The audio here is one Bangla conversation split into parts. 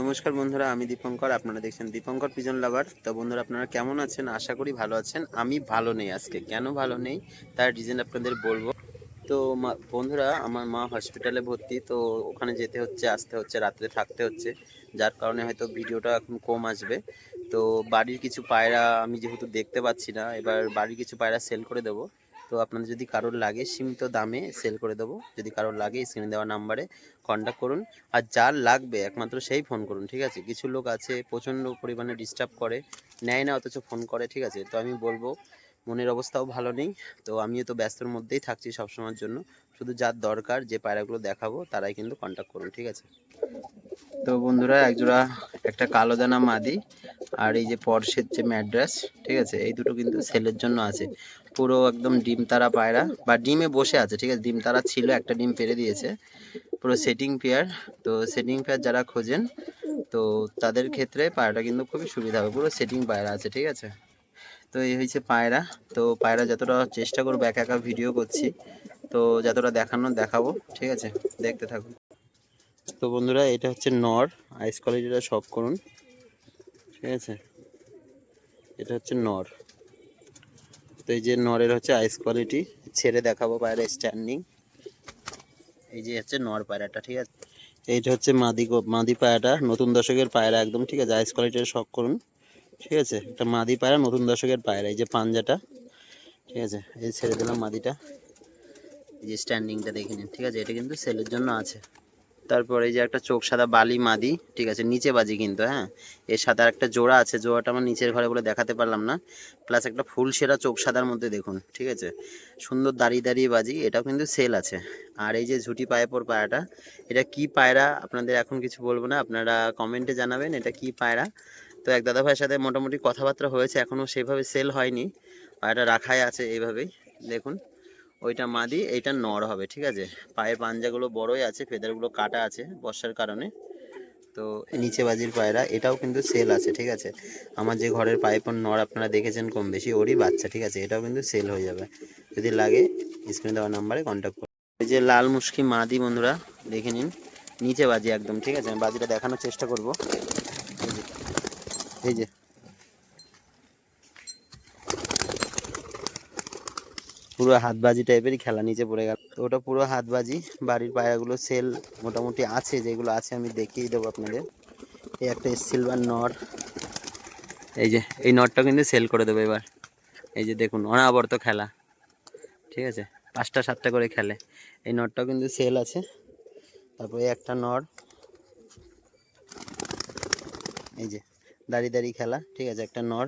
নমস্কার বন্ধুরা, আমি দীপঙ্কর, আপনারা দেখছেন দীপঙ্কর পিজন লাভার তো বন্ধুরা, আপনারা কেমন আছেন? আশা করি ভালো আছেন। আমি ভালো নেই আজকে। কেন ভালো নেই? তার রিজন আপনাদের বলব। তো বন্ধুরা, আমার মা হসপিটালে ভর্তি, তো ওখানে যেতে হচ্ছে, আসতে হচ্ছে, রাত্রে থাকতে হচ্ছে। যার কারণে হয়তো ভিডিওটা এখন কম আসবে। তো বাড়ির কিছু পায়রা আমি যেহেতু দেখতে পাচ্ছি না, এবার বাড়ির কিছু পায়রা সেল করে দেবো। তো আপনাদের যদি কারোর লাগে সীমিত দামে সেল করে দেবো। যদি কারোর লাগে স্ক্রিনে দেওয়া নাম্বারে কন্ট্যাক্ট করুন। আর যার লাগবে, একমাত্র সেই ফোন করুন, ঠিক আছে? কিছু লোক আছে, প্রচণ্ড পরিমাণে ডিস্টার্ব করে, নেয় না, অথচ ফোন করে, ঠিক আছে? তো আমি বলব মনের অবস্থাও ভালো নেই। তো আমিও তো ব্যস্তর মধ্যেই থাকছি সবসময়ের জন্য। শুধু যার দরকার, যে পায়রাগুলো দেখাবো, তারাই কিন্তু কন্ট্যাক্ট করুন, ঠিক আছে? তো বন্ধুরা, একজোড়া একটা কালো দানা মাদি আর এই যে পর্সের যে ম্যাড্রাস, ঠিক আছে? এই দুটো কিন্তু সেলের জন্য আছে। পুরো একদম ডিম তারা পায়রা বা ডিমে বসে আছে, ঠিক আছে? ডিম তারা ছিল, একটা ডিম পেরে দিয়েছে। পুরো সেটিং পেয়ার তো সেটিং পেয়ার যারা খোঁজেন, তো তাদের ক্ষেত্রে পায়রাটা কিন্তু খুবই সুবিধা হবে। পুরো সেটিং পায়রা আছে, ঠিক আছে? তো এই হয়েছে পায়রা। তো পায়রা যতটা চেষ্টা করব, একা একা ভিডিও করছি। তো যতটা দেখানো দেখাবো, ঠিক আছে? দেখতে থাকুন। তো বন্ধুরা, এটা হচ্ছে নর। আইস কোয়ালিটিটা সব করুন। ঠিক আছে? এটা হচ্ছে নর। তো এই যে নরের হচ্ছে আইস কোয়ালিটি ছেড়ে দেখাবো পায়রা স্ট্যান্ডিং এই যে হচ্ছে নর পায়রাটা, ঠিক আছে? এইটা হচ্ছে মাদি মাদি পায়রাটা। নতুন দশকের পায়রা একদম, ঠিক আছে? আইস কোয়ালিটির শখ করুন। ঠিক আছে? একটা মাদি পায়রা নতুন দশকের পায়রা, এই যে পাঞ্জাটা, ঠিক আছে? এই ছেড়ে দিলাম মাদিটা। এই যে স্ট্যান্ডিংটা দেখে নিন, ঠিক আছে? এটা কিন্তু সেলের জন্য আছে। তারপরে এই যে একটা চোখ সাদা বালি মাদি, ঠিক আছে? নিচে বাজি কিন্তু হ্যাঁ? এর সাথে একটা জোড়া আছে, জোড়াটা আমার নিচের ঘরে বলে দেখাতে পারলাম না। প্লাস একটা ফুল সেরা চোখ সাদার মধ্যে দেখুন, ঠিক আছে? সুন্দর দাঁড়িয়ে দাঁড়িয়ে বাজি, এটাও কিন্তু সেল আছে। আর এই যে ঝুটি পায়ে পর পায়রাটা এটা কি পায়রা? আপনাদের এখন কিছু বলব না, আপনারা কমেন্টে জানাবেন, এটা কি পায়রা? তো এক দাদা ভাইয়ের সাথে মোটামুটি কথাবার্তা হয়েছে এখনও সেভাবে সেল হয়নি। পায়রাটা রাখাই আছে এইভাবেই। দেখুন, ওইটা মাদি এইটা নর হবে, ঠিক আছে? পায়ের পাঞ্জাগুলো বড়ই আছে, ফেদারগুলো কাটা আছে বর্ষার কারণে। তো নিচে বাজির পায়রা, এটাও কিন্তু সেল আছে, ঠিক আছে? আমার যে ঘরের পাইপন নর আপনারা দেখেছেন কম বেশি, ওরই বাচ্চা, ঠিক আছে? এটাও কিন্তু সেল হয়ে যাবে। যদি লাগে স্ক্রিনে দেওয়া নাম্বারে কন্ট্যাক্ট করুন। এই যে লাল মুশকি মাদি বন্ধুরা, দেখে নিন। নিচে বাজি একদম, ঠিক আছে? আমি বাজিটা দেখানোর চেষ্টা করব। এই যে। পুরো হাতবাজি টাইপেরই খেলা, নিচে পড়ে গেল। তো ওটা পুরো হাতবাজি, বাড়ির পায়রাগুলো সেল মোটামুটি আছে, যেগুলো আছে আমি দেখিয়ে দেবো আপনাদের। এই একটা সিলভার নট এই যে, এই নটটা কিন্তু সেল করে দেবো এবার। এই যে দেখুন, অনাবর্ত খেলা। ঠিক আছে? পাঁচটা, সাতটা করে খেলে। এই নটটাও কিন্তু সেল আছে। তারপরে একটা নট এই যে দাঁড়িয়ে দাঁড়িয়ে খেলা, ঠিক আছে, একটা নর।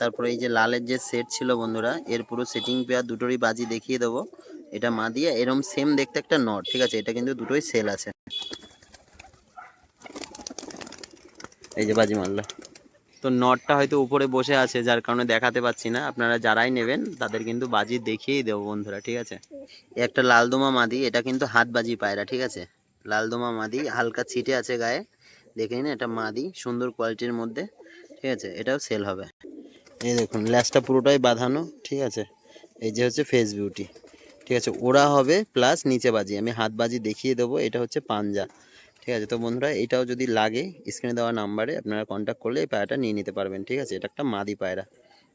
তারপরে এই যে লালের যে সেট ছিল বন্ধুরা, এর পুরো সেটিং পেয়ার দুটোরই বাজি দেখিয়ে দেবো। এটা মা দিয়ে, এরম সেম দেখতে একটা নট ঠিক আছে, এটা কিন্তু দুটোই সেল আছে। এই যে বাজি মারলো। তো নটটা হয়তো উপরে বসে আছে, যার কারণে দেখাতে পাচ্ছি না। আপনারা যারাই নেবেন, তাদের কিন্তু বাজি দেখিয়েই দেবো বন্ধুরা, ঠিক আছে। একটা লালদোমা মাদি এটা কিন্তু হাত বাজি পায়রা, ঠিক আছে। লালদোমা মাদি হালকা ছিটে আছে গায়ে। দেখে নিন, এটা মাদি, সুন্দর কোয়ালিটির মধ্যে, ঠিক আছে? এটাও সেল হবে। এই দেখুন, ল্যাসটা পুরোটাই বাঁধানো, ঠিক আছে? এই যে হচ্ছে ফেস বিউটি ঠিক আছে? ওরা হবে প্লাস নিচে বাজি। আমি হাত বাজি দেখিয়ে দেবো, এটা হচ্ছে পাঞ্জা, ঠিক আছে? তো বন্ধুরা, এটাও যদি লাগে স্ক্রিনে দেওয়া নাম্বারে আপনারা কন্ট্যাক্ট করলে এই পায়রাটা নিয়ে নিতে পারবেন, ঠিক আছে? এটা একটা মাদি পায়রা।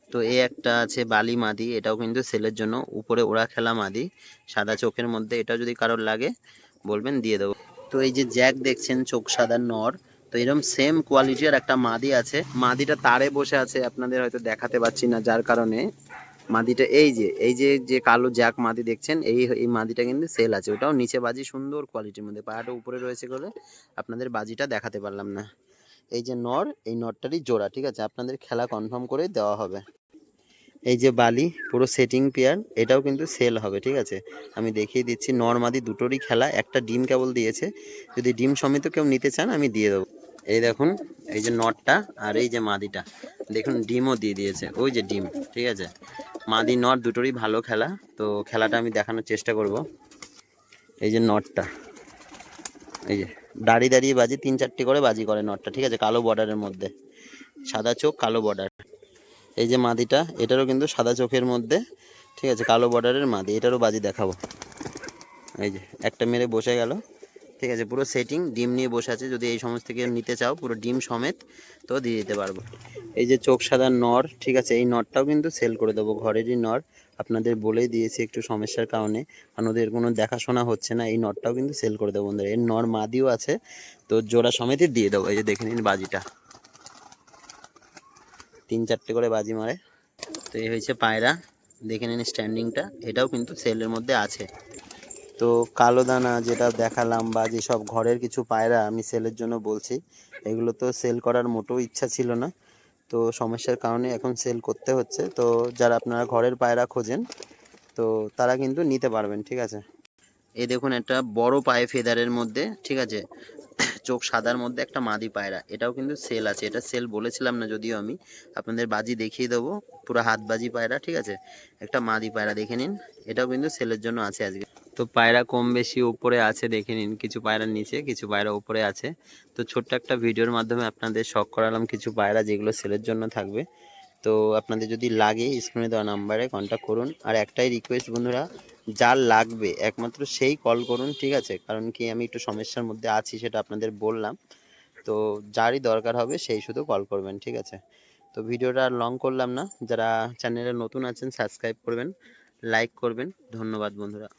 তো এই একটা আছে বালি মাদি, এটাও কিন্তু সেলের জন্য। উপরে ওরা খেলা মাদি, সাদা চোখের মধ্যে, এটাও যদি কারোর লাগে, বলবেন, দিয়ে দেবো। তো এই যে জ্যাক দেখছেন, চোখ সাদা নর তো এরকম সেম কোয়ালিটির একটা মাদি আছে। মাদিটা তারে বসে আছে, আপনাদের হয়তো দেখাতে পাচ্ছি না যার কারণে। মাদিটা এই যে এই যে যে কালো জ্যাক মাদি দেখছেন, এই এই মাদিটা কিন্তু সেল আছে। ওটাও নিচে বাজি, সুন্দর কোয়ালিটির মধ্যে। পায়াটা উপরে রয়েছে বলে আপনাদের বাজিটা দেখাতে পারলাম না। এই যে নর, এই নরটারই জোড়া, ঠিক আছে? আপনাদের খেলা কনফার্ম করে দেওয়া হবে। এই যে বালি, পুরো সেটিং পেয়ার এটাও কিন্তু সেল হবে, ঠিক আছে? আমি দেখিয়ে দিচ্ছি নর্মাদি দুটোরই খেলা। একটা ডিম কেবল দিয়েছে। যদি ডিম সমেত কেউ নিতে চান, আমি দিয়ে দেবো। এই দেখুন, এই যে নটটা আর এই যে মাদিটা। দেখুন, ডিমও দিয়ে দিয়েছে। ওই যে ডিম, ঠিক আছে? মাদি নট দুটোরই ভালো খেলা, তো খেলাটা আমি দেখানোর চেষ্টা করব। এই যে নটটা। এই যে দাঁড়িয়ে দাঁড়িয়ে বাজি, তিন চারটি করে বাজি করে নটটা, ঠিক আছে? কালো বর্ডারের মধ্যে। সাদা চোখ, কালো বর্ডার এই যে মাদিটা, এটারও কিন্তু সাদা চোখের মধ্যে, ঠিক আছে? কালো বর্ডারের মাদি, এটারও বাজি দেখাবো। এই যে, একটা মেরে বসে গেল। ঠিক আছে, পুরো সেটিং ডিম নিয়ে বসে আছে, যদি এই সমস্ত থেকে নিতে চাও, পুরো ডিম সমেত তো দিয়ে দিতে পারব। এই যে চোখ সাদা নর, ঠিক আছে, এই নরটাও কিন্তু সেল করে দেবো ঘরেরই নর। আপনাদের বলেই দিয়েছি একটু সমস্যার কারণে, কারণ ওদের কোনো দেখাশোনা হচ্ছে না, এই নটটাও কিন্তু সেল করে দেবো বন্ধুরা। এর নর মাদিও আছে, তো জোড়া সমেতই দিয়ে দেবো, এই যে দেখে নিন বাজিটা। তিন চারটে করে বাজি মারে। তো এই হয়েছে পায়রা, দেখে নিন স্ট্যান্ডিংটা এটাও কিন্তু সেলের মধ্যে আছে। তো কালো দানা যেটা দেখালাম বা যেসব ঘরের কিছু পায়রা আমি সেলের জন্য বলছি, এগুলো তো সেল করার মোটেও ইচ্ছা ছিল না। তো সমস্যার কারণে এখন সেল করতে হচ্ছে। তো যারা আপনারা ঘরের পায়রা খোঁজেন, তো তারা কিন্তু নিতে পারবেন, ঠিক আছে? এই দেখুন, একটা বড় পায়ে ফেদারের মধ্যে, ঠিক আছে? চোখ সাদার মধ্যে একটা মাদি পায়রা, এটাও কিন্তু সেল আছে। এটা সেল বলেছিলাম না যদিও আমি, আপনাদের বাজি দেখিয়ে দেবো। পুরো হাত বাজি পায়রা, ঠিক আছে? একটা মাদি পায়রা দেখে নিন, এটাও কিন্তু সেলের জন্য আছে আজকে। তো পায়রা কম বেশি উপরে আছে, দেখে নিন। কিছু পায়রা নিচে, কিছু পায়রা উপরে আছে। তো ছোট্ট একটা ভিডিওর মাধ্যমে আপনাদের শখ করালাম কিছু পায়রা যেগুলো সেলের জন্য থাকবে। তো আপনাদের যদি লাগে স্ক্রিনে দেওয়া নাম্বারে কন্ট্যাক্ট করুন। আর একটাই রিকোয়েস্ট বন্ধুরা যার লাগবে, একমাত্র সেই কল করুন, ঠিক আছে? কারণ কি, আমি একটু সমস্যার মধ্যে আছি সেটা আপনাদের বললাম। তো যারই দরকার হবে, সেই শুধু কল করবেন, ঠিক আছে? তো ভিডিওটা লং করলাম না। যারা চ্যানেলে নতুন আছেন সাবস্ক্রাইব করবেন লাইক করবেন। ধন্যবাদ বন্ধুরা।